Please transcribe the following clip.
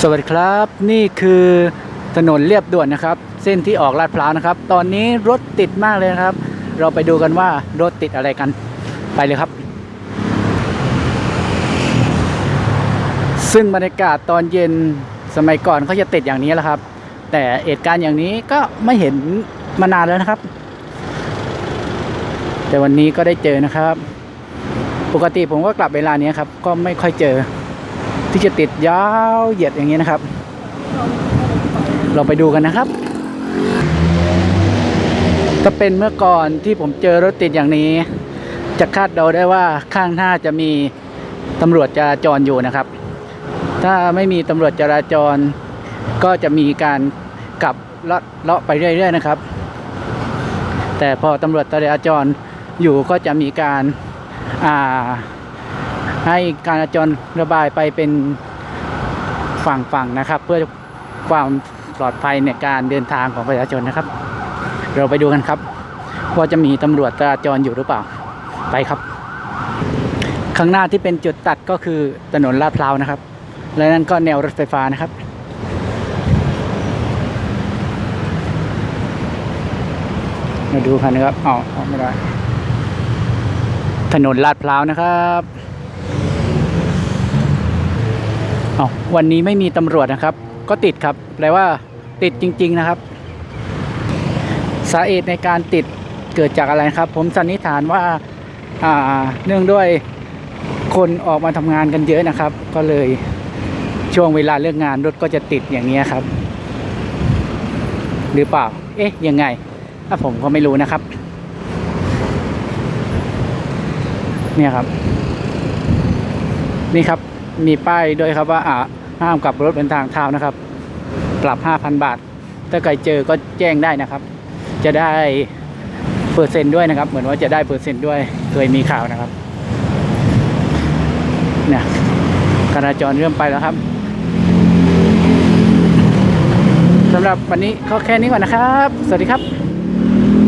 สวัสดีครับนี่คือถนนเรียบด่วนนะครับ เส้นที่ออกลาดพร้าวนะครับ ตอนนี้รถติดมากเลยนะครับ เราไปดูกันว่ารถติดอะไรกันไปเลยครับ ซึ่งบรรยากาศตอนเย็นสมัยก่อนเขาจะติดอย่างนี้แหละครับ แต่เหตุการณ์อย่างนี้ก็ไม่เห็นมานานแล้วนะครับ แต่วันนี้ก็ได้เจอนะครับ ปกติผมก็กลับเวลานี้ครับ ก็ไม่ค่อยเจอ ที่จะติดยาวเหยียดอย่างนี้นะครับ เราไปดูกันนะครับ ถ้าเป็นเมื่อก่อนที่ผมเจอรถติดอย่างนี้ จะคาดเดาได้ว่าข้างหน้าจะมีตำรวจจราจรอยู่นะครับ ถ้าไม่มีตำรวจจราจร ก็จะมีการกลับเลาะเลาะไปเรื่อยๆนะครับ แต่พอตำรวจจราจรอยู่ก็จะมีการอ่า ให้การจราจรระบายไปเป็นฝั่งๆนะครับ เพื่อความปลอดภัยในการเดินทางของประชาชนนะครับ เราไปดูกันครับว่าจะมีตำรวจจราจรอยู่หรือเปล่าไปครับ ข้างหน้าที่เป็นจุดตัดก็คือถนนลาดพร้าวนะครับ และนั่นก็แนวรถไฟฟ้านะครับมาดูกันนะครับอ๋อไม่ได้ถนนลาดพร้าวนะครับ อ๋อวันนี้ไม่มีตำรวจนะครับ ก็ติดครับแปลว่าติดจริง ๆนะครับ สาเหตุในการติดเกิดจากอะไรครับ ผมสันนิษฐานว่าอ่าเนื่องด้วยคนออกมาทำงานกันเยอะนะครับ ก็เลยช่วงเวลาเลิกงานรถก็จะติดอย่างนี้ครับ หรือเปล่า เอ๊ะยังไงถ้าผมก็ไม่รู้นะครับ เนี่ยครับ นี่ครับ มีป้ายด้วยครับว่าอ่าห้ามกลับรถบนทางเท้านะครับ ปรับ 5,000 บาท ถ้าใครเจอก็แจ้งได้นะครับ จะได้เปอร์เซ็นต์ด้วยนะครับ เหมือนว่าจะได้เปอร์เซ็นต์ด้วยเคยมีข่าวนะครับเนี่ยการจราจรเริ่มไปแล้วครับสำหรับวันนี้ก็แค่นี้ก่อนนะครับ สวัสดีครับ